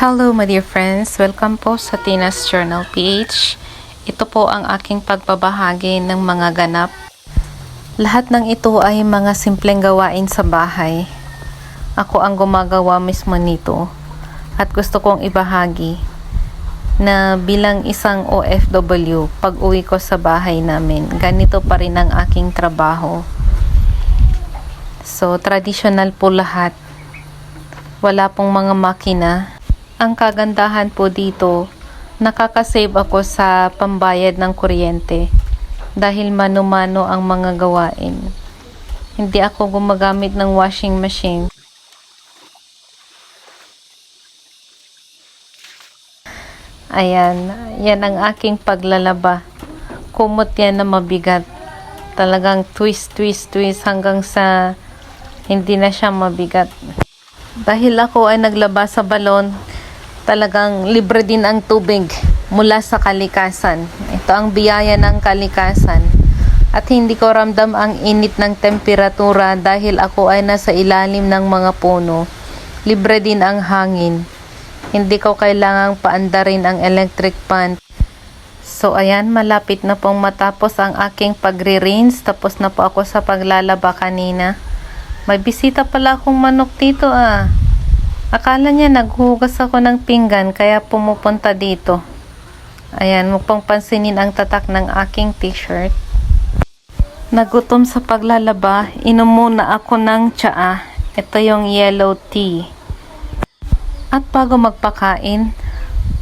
Hello my dear friends, welcome po sa Tina's Journal PH. Ito po ang aking pagbabahagi ng mga ganap. Lahat ng ito ay mga simpleng gawain sa bahay. Ako ang gumagawa mismo nito at gusto kong ibahagi na bilang isang OFW pag uwi ko sa bahay namin, ganito pa rin ang aking trabaho. So, traditional po lahat. Wala pong mga makina. Ang kagandahan po dito, nakakasave ako sa pambayad ng kuryente dahil mano-mano ang mga gawain. Hindi ako gumagamit ng washing machine. Ayan, yan ang aking paglalaba. Kumot yan na mabigat. Talagang twist, twist, twist hanggang sa hindi na siya mabigat. Dahil ako ay naglaba sa balon, talagang libre din ang tubig mula sa kalikasan. Ito ang biyaya ng kalikasan. At hindi ko ramdam ang init ng temperatura dahil ako ay nasa ilalim ng mga puno. Libre din ang hangin. Hindi ko kailangang paandarin ang electric fan. So ayan, malapit na pong matapos ang aking pagre-rinse. Tapos na po ako sa paglalaba kanina. May bisita pala akong manok dito ah. Akala niya naghuhugas ako ng pinggan kaya pumupunta dito. Ayan, mukpang pansinin ang tatak ng aking t-shirt. Nagutom sa paglalaba, inom muna ako ng tsaa. Ito yung yellow tea. At bago magpakain,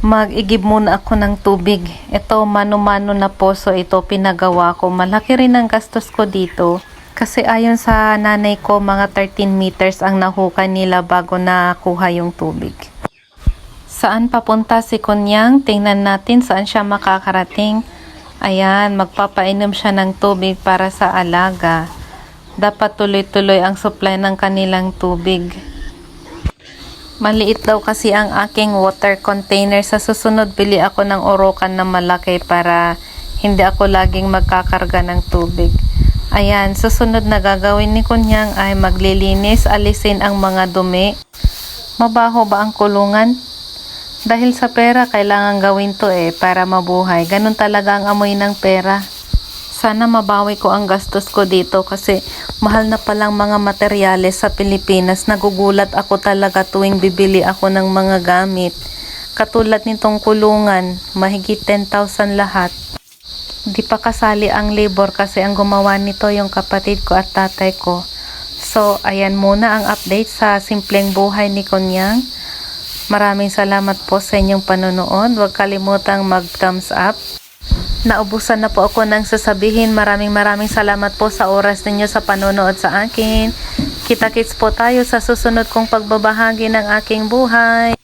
mag-igib muna ako ng tubig. Ito, mano-mano na poso ito pinagawa ko. Malaki rin ang gastos ko dito. Kasi ayon sa nanay ko, mga 13 meters ang nahukan nila bago nakuha yung tubig. Saan papunta si Kunyang? Tingnan natin saan siya makakarating. Ayan, magpapainom siya ng tubig para sa alaga. Dapat tuloy-tuloy ang supply ng kanilang tubig. Maliit daw kasi ang aking water container. Sa susunod, bili ako ng orokan na malaki para hindi ako laging magkakarga ng tubig. Ayan, susunod na gagawin ni Kunyang ay maglilinis, alisin ang mga dumi. Mabaho ba ang kulungan? Dahil sa pera, kailangan gawin to eh, para mabuhay. Ganun talaga ang amoy ng pera. Sana mabawi ko ang gastos ko dito kasi mahal na palang mga materyales sa Pilipinas. Nagugulat ako talaga tuwing bibili ako ng mga gamit. Katulad nitong kulungan, mahigit 10,000 lahat. Di pa kasali ang labor kasi ang gumawa nito yung kapatid ko at tatay ko. So, ayan muna ang update sa simpleng buhay ni Kunyang. Maraming salamat po sa inyong panonood. Huwag kalimutang mag-thumbs up. Naubusan na po ako ng sasabihin. Maraming maraming salamat po sa oras ninyo sa panonood sa akin. Kita-kits po tayo sa susunod kong pagbabahagi ng aking buhay.